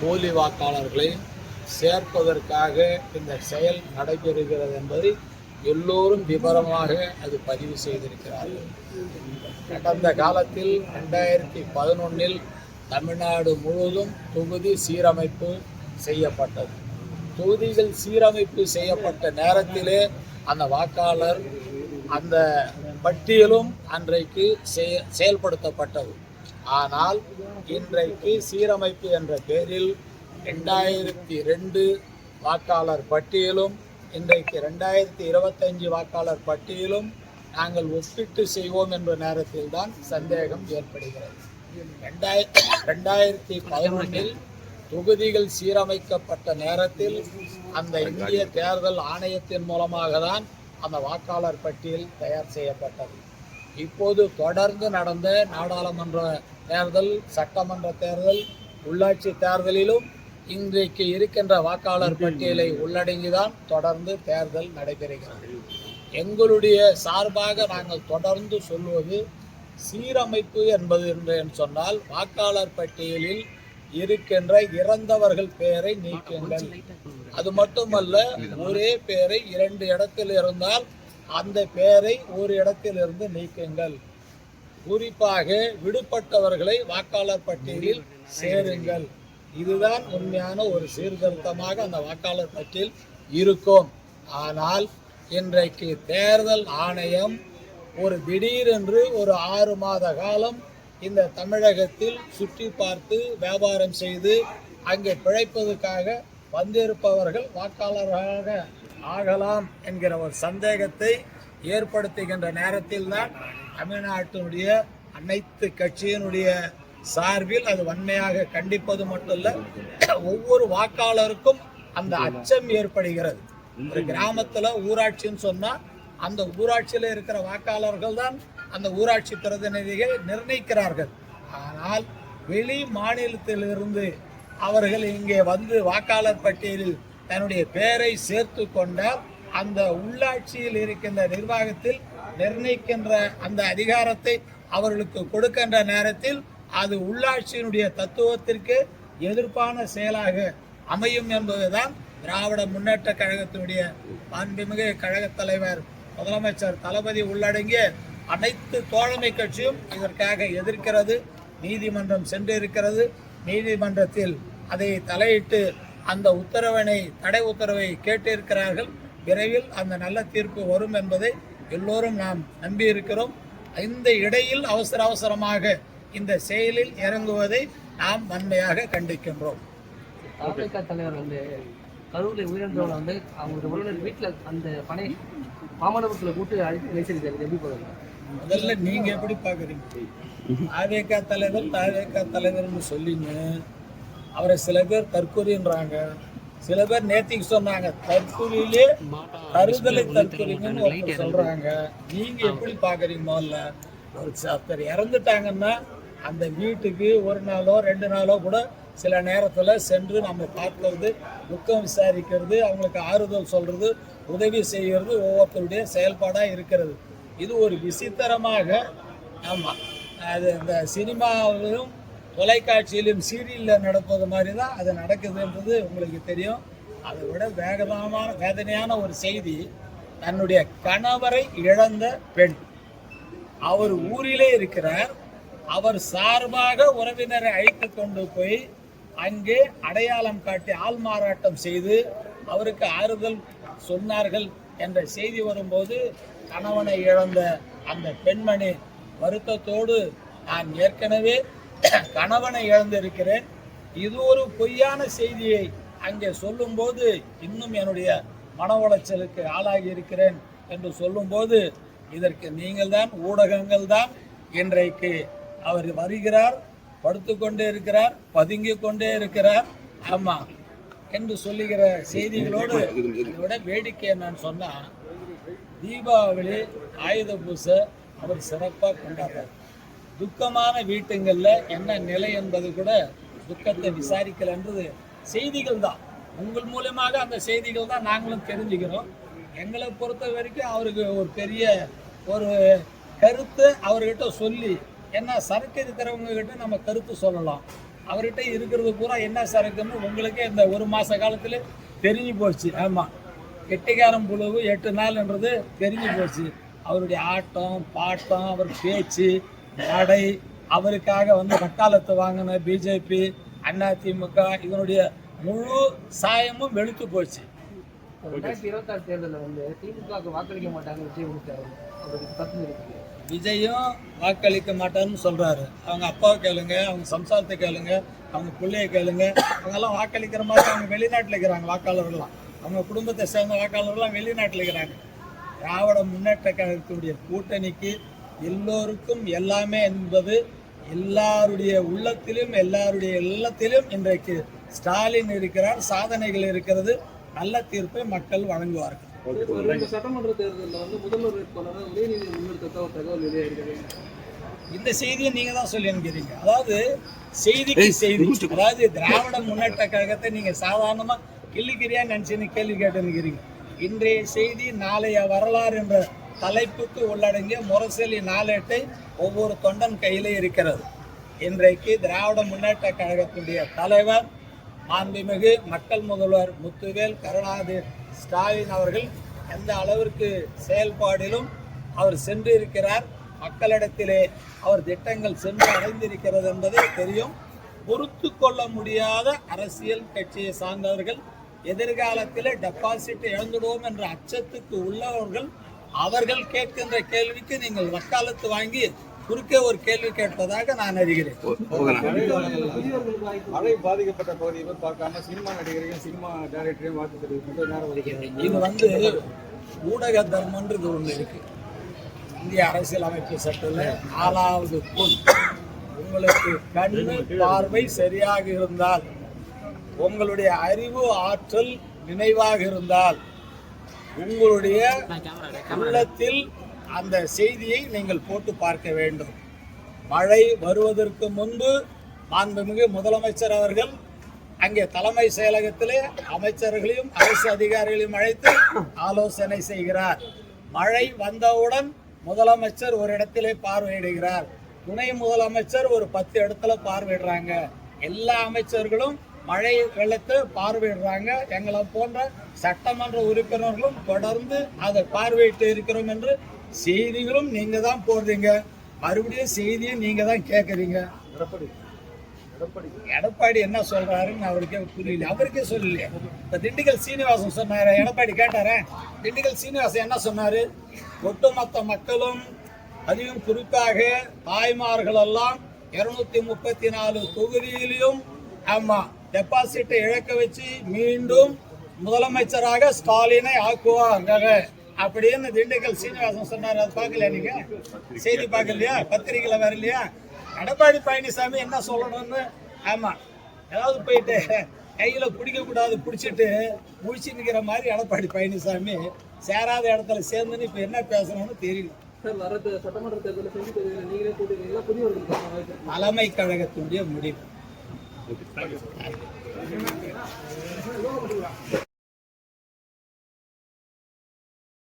போலி வாக்காளர்களை சேர்ப்பதற்காக இந்த செயல் நடைபெறுகிறது என்பதை எல்லோரும் விவரமாக அது பதிவு செய்திருக்கிறார்கள். கடந்த காலத்தில் ரெண்டாயிரத்தி பதினொன்றில் தமிழ்நாடு முழுவதும் தொகுதி சீரமைப்பு செய்யப்பட்டது. தொகுதிகள் சீரமைப்பு செய்யப்பட்ட நேரத்திலே அந்த வாக்காளர் அந்த பட்டியலும் அன்றைக்கு செயல்படுத்தப்பட்டது. ஆனால் இன்றைக்கு சீரமைப்பு என்ற பெயரில் ரெண்டாயிரத்தி ரெண்டு வாக்காளர் பட்டியலும் இன்றைக்கு ரெண்டாயிரத்தி இருபத்தஞ்சு வாக்காளர் பட்டியலும் நாங்கள் ஒப்பிட்டு செய்வோம் என்ற நேரத்தில் தான் சந்தேகம் ஏற்படுகிறது. ரெண்டாயிர ரெண்டாயிரத்தி பதினொன்றில் தொகுதிகள் சீரமைக்கப்பட்ட நேரத்தில் அந்த இந்திய தேர்தல் ஆணையத்தின் மூலமாக தான் அந்த வாக்காளர் பட்டியல் தயார் செய்யப்பட்டது. இப்போது தொடர்ந்து நடந்த நாடாளுமன்ற தேர்தல் சட்டமன்ற தேர்தல் உள்ளாட்சி தேர்தலிலும் இன்றைக்கு இருக்கின்ற வாக்காளர் பட்டியலை உள்ளடங்கிதான் தொடர்ந்து தேர்தல் நடைபெறுகிறது. எங்களுடைய சார்பாக நாங்கள் தொடர்ந்து சொல்வது சீரமைப்பு என்பது என்று சொன்னால் வாக்காளர் பட்டியலில் இருக்கின்ற இறந்தவர்கள் பெயரை நீக்குங்கள். அது மட்டுமல்ல ஒரே பெயரை இரண்டு இடத்தில் இருந்தால் அந்த பெயரை ஒரு இடத்திலிருந்து நீக்குங்கள். குறிப்பாக விடுபட்டவர்களை வாக்காளர் பட்டியலில் சேருங்கள். இதுதான் உண்மையான ஒரு சீர்திருத்தமாக அந்த வாக்காளர் பட்டியல் இருக்கும். ஆனால் இன்றைக்கு தேர்தல் ஆணையம் ஒரு திடீரென்று ஒரு ஆறு மாத காலம் இந்த தமிழகத்தில் சுற்றி பார்த்து வியாபாரம் செய்து அங்கே பிழைப்பதற்காக வந்திருப்பவர்கள் வாக்காளராக ஆகலாம் என்கிற ஒரு சந்தேகத்தை ஏற்படுத்துகின்ற நேரத்தில் தான் தமிழ்நாட்டினுடைய அனைத்து கட்சியினுடைய சார்பில் அது வன்மையாக கண்டிப்பது மட்டும் இல்ல ஒவ்வொரு வாக்காளருக்கும் அந்த அச்சம் ஏற்படுகிறது. ஒரு கிராமத்துல ஊராட்சின்னு சொன்னா அந்த ஊராட்சியில் இருக்கிற வாக்காளர்கள் தான் அந்த ஊராட்சி பிரதிநிதிகள் நிர்ணயிக்கிறார்கள். ஆனால் வெளி மாநிலத்திலிருந்து அவர்கள் இங்கே வந்து வாக்காளர் பட்டியலில் தன்னுடைய பெயரை சேர்த்து கொண்டால் அந்த உள்ளாட்சியில் இருக்கின்ற நிர்வாகத்தில் நிர்ணயிக்கின்ற அந்த அதிகாரத்தை அவர்களுக்கு கொடுக்கின்ற நேரத்தில் அது உள்ளாட்சியினுடைய தத்துவத்திற்கு எதிர்ப்பான செயலாக அமையும் என்பதுதான் திராவிட முன்னேற்ற கழகத்தினுடைய மாண்புமிகு கழகத் தலைவர் முதலமைச்சர் தளபதி உள்ளடங்கிய அனைத்து தோழமை கட்சியும் இதற்காக எதிர்க்கிறது. நீதிமன்றம் சென்றிருக்கிறது. நீதிமன்றத்தில் அதை தலையிட்டு அந்த உத்தரவினை தடை உத்தரவை கேட்டிருக்கிறார்கள். விரைவில் அந்த நல்ல தீர்ப்பு வரும் என்பதை எல்லோரும் நாம் நம்பியிருக்கிறோம். இந்த இடையில் அவசர அவசரமாக இந்த செயலில் இறங்குவதை நாம் வன்மையாக கண்டிக்கின்றோம். தாவேகா தலைவர் வந்து கரூரில் உயிரிழந்தவங்களை வந்து அவங்க உறவினர் வீட்டில் அந்த பனை மாமண்டபத்தில் கூட்டு அழைத்து பேசியிருக்காரு. எப்படி போகிறாங்க முதல்ல நீங்க எப்படி பாக்குறீங்க தாவேகா தலைவர் தாவேகா தலைவர்னு சொல்லிங்க அவரை சில பேர் தற்கொலைன்றாங்க. சில பேர் நேத்திக்கு சொன்னாங்க தற்கொலையிலே கருதலை தற்கொலைங்கன்னு ஒருத்தர் சொல்றாங்க. நீங்க எப்படி பாக்குறீங்க முதல்ல ஒரு ஒருத்தர் இறந்துட்டாங்கன்னா அந்த வீட்டுக்கு ஒரு நாளோ ரெண்டு நாளோ கூட சில நேரத்தில் சென்று நம்ம பார்க்கறது துக்கம் விசாரிக்கிறது அவங்களுக்கு ஆறுதல் சொல்றது உதவி செய்கிறது ஒவ்வொருத்தருடைய செயல்பாடாக இருக்கிறது. இது ஒரு விசித்திரமாக ஆமாம் அது இந்த சினிமாவிலும் தொலைக்காட்சியிலும் சீரியலில் நடப்பது மாதிரி தான் அது நடக்குதுன்றது உங்களுக்கு தெரியும். அதை விட வேகமான வேதனையான ஒரு செய்தி தன்னுடைய கணவரை இழந்த பெண். அவர் ஊரிலே இருக்கிறார். அவர் சார்பாக உறவினரை அழைத்து கொண்டு போய் அங்கே அடையாளம் காட்டி ஆள் மாறாட்டம் செய்து அவருக்கு ஆறுதல் சொன்னார்கள் என்ற செய்தி வரும்போது கணவனை இழந்த அந்த பெண்மணி வருத்தத்தோடு நான் ஏற்கனவே கணவனை இழந்திருக்கிறேன். இது ஒரு பொய்யான செய்தியை அங்கே சொல்லும்போது இன்னும் என்னுடைய மன உளைச்சலுக்கு ஆளாகி இருக்கிறேன் என்று சொல்லும்போது இதற்கு நீங்கள் தான் ஊடகங்கள் தான் இன்றைக்கு அவர் வருகிறார் படுத்துக்கொண்டே இருக்கிறார் பதுங்கிக் கொண்டே இருக்கிறார். ஆமா என்று சொல்லுகிற செய்திகளோடு இதோட வேடிக்கையை வேடிக்கை என்னன்னு தீபாவளி ஆயுத பூசை அவர் சிறப்பாக கொண்டாடுறார். துக்கமான வீட்டுங்களில் என்ன நிலை என்பது கூட துக்கத்தை விசாரிக்கலன்றது செய்திகள் தான். உங்கள் மூலயமாக அந்த செய்திகள் தான் நாங்களும் தெரிஞ்சுக்கிறோம். எங்களை பொறுத்த வரைக்கும் அவருக்கு ஒரு பெரிய ஒரு கருத்து அவர்கிட்ட சொல்லி என்ன சரக்கு இருக்கிறவங்க கிட்ட நம்ம கருத்து சொல்லலாம். அவர்கிட்ட இருக்கிறது பூரா என்ன சரக்குன்னு உங்களுக்கே இந்த ஒரு மாத காலத்தில் தெரிஞ்சு போச்சு. ஆமாம் கெட்டிக்காரன் புழுவு எட்டு நாள்ன்றது தெரிஞ்சு போச்சு. அவருடைய ஆட்டம் பாட்டம் அவர் பேச்சு நடை அவருக்காக வந்து வக்காலத்து வாங்கின பிஜேபி அதிமுக இதனுடைய முழு சாயமும் வெளுத்து போச்சு. ரெண்டாயிரத்தி இருபத்தாறு தேர்தலில் வந்து திமுகவுக்கு வாக்களிக்க மாட்டாங்க விஜய் கொடுத்தாரு. விஜயும் வாக்களிக்க மாட்டான்னு சொல்றாரு. அவங்க அப்பாவை கேளுங்க அவங்க சம்சாரத்தை கேளுங்க அவங்க பிள்ளைய கேளுங்க. அவங்கெல்லாம் வாக்களிக்கிற மாதிரி அவங்க வெளிநாட்டில் இருக்கிறாங்க வாக்காளர்கள்லாம். அவங்க குடும்பத்தை சேர்ந்த வாக்காளர்கள்லாம் வெளிநாட்டில் இருக்கிறாங்க. திராவிட முன்னேற்ற கழகத்தினுடைய கூட்டணிக்கு எல்லோருக்கும் எல்லாமே என்பது எல்லாருடைய உள்ளத்திலும் எல்லாருடைய இல்லத்திலும் இன்றைக்கு ஸ்டாலின் இருக்கிறார் சாதனைகள் இருக்கிறது நல்ல தீர்ப்பை மக்கள் வழங்குவார்கள். இந்த சட்டமன்ற தேர்தலில் வந்து முதல்வர் வேட்பாளராக உதயநிதி முன்னிறுத்தத்தை ஒரு தகவல் வெளியாகிறது இந்த செய்தியை நீங்க தான் சொல்லி அனுப்பிக்கிறீங்க அதாவது செய்திக்கு செய்தி. அதாவது திராவிட முன்னேற்ற கழகத்தை நீங்க சாதாரணமா கிள்ளிக்கிறியா நினைச்சுன்னு கேள்வி கேட்டுக்கிறீங்க இன்றைய செய்தி நாளைய வரலாறு என்ற தலைப்புக்கு உள்ளடங்கிய முரசொலி நாளேட்டை ஒவ்வொரு தொண்டன் கையில் இருக்கிறது. இன்றைக்கு திராவிட முன்னேற்ற கழகத்துடைய தலைவர் மாண்புமிகு மக்கள் முதல்வர் முத்துவேல் கருணாநிதி ஸ்டாலின் அவர்கள் எந்த அளவிற்கு செயல்பாடிலும் அவர் சென்றிருக்கிறார். மக்களிடத்திலே அவர் திட்டங்கள் சென்று அடைந்திருக்கிறது என்பதே தெரியும். பொறுத்து கொள்ள முடியாத அரசியல் கட்சியை சார்ந்தவர்கள் எதிர்காலத்தில் டெபாசிட் இழந்துடுவோம் என்ற அச்சத்துக்கு உள்ளவர்கள் அவர்கள் கேட்கின்ற கேள்விக்கு நீங்கள் வக்காலத்து வாங்கி குறுக்கே ஒரு கேள்வி கேட்பதாக நான் அறிகிறேன். மழை பாதிக்கப்பட்ட பகுதியை பார்க்காம சினிமா நடிகரையும் சினிமா டைரக்டரையும் வாக்கு தெரிவித்து நேரம் இது வந்து ஊடக தர்மன்றது ஒன்று இருக்கு. இந்திய அரசியலமைப்பு சட்டத்தில் நாலாவது பொன் உங்களுக்கு கண்ணு பார்வை சரியாக இருந்தால் உங்களுடைய அறிவு ஆற்றல் நினைவாக இருந்தால் உங்களுடைய உள்ளத்தில் அந்த செய்தியை நீங்கள் போட்டு பார்க்க வேண்டும். மழை வருவதற்கு முன்பு மாண்புமிகு முதலமைச்சர் அவர்கள் அங்கே தலைமை செயலகத்திலே அமைச்சர்களையும் அரசு அதிகாரிகளையும் அழைத்து ஆலோசனை செய்கிறார். மழை வந்தவுடன் முதலமைச்சர் ஒரு இடத்திலே பார்வையிடுகிறார். துணை முதலமைச்சர் ஒரு பத்து இடத்துல பார்வையிடுறாங்க. எல்லா அமைச்சர்களும் மழை வெள்ளத்தை பார்வையிடுறாங்க. எங்களை போன்ற சட்டமன்ற உறுப்பினர்களும் தொடர்ந்து அதை பார்வையிட்டு இருக்கிறோம் என்று செய்திகளும் நீங்க தான் போடுறீங்க. மறுபடியும் செய்தியை நீங்க தான் கேட்குறீங்க எடப்பாடி என்ன சொல்றாருன்னு அவருக்கே புரியல. அவருக்கே சொல்லலையே. இப்ப திண்டுக்கல் சீனிவாசன் சொன்னாரு எடப்பாடி கேட்டாரே திண்டுக்கல் சீனிவாசன் என்ன சொன்னாரு? ஒட்டுமொத்த மக்களும் அதிலும் குறிப்பாக தாய்மார்கள் எல்லாம் இருநூத்தி முப்பத்தி நாலு தொகுதியிலும் ஆமா டெபாசிட்டை இழக்க வச்சு மீண்டும் முதலமைச்சராக ஸ்டாலினை ஆக்குவாங்க அப்படின்னு திண்டுக்கல் சீனிவாசன் சொன்னார். அது பார்க்கலையா நீங்க? செய்தி பார்க்கலையா? பத்திரிகையில வரலையா? எடப்பாடி பழனிசாமி என்ன சொல்லணும்னு? ஆமா. ஏதாவது போயிட்டு கையில பிடிக்க கூடாது பிடிச்சிட்டு முடிச்சு நிக்கிற மாதிரி எடப்பாடி பழனிசாமி சேராத இடத்துல சேர்ந்துன்னு இப்ப என்ன பேசணும்னு தெரியல. சார் வர சட்டமன்ற தேர்தலில் செஞ்சு தேர்தலில் நீங்களே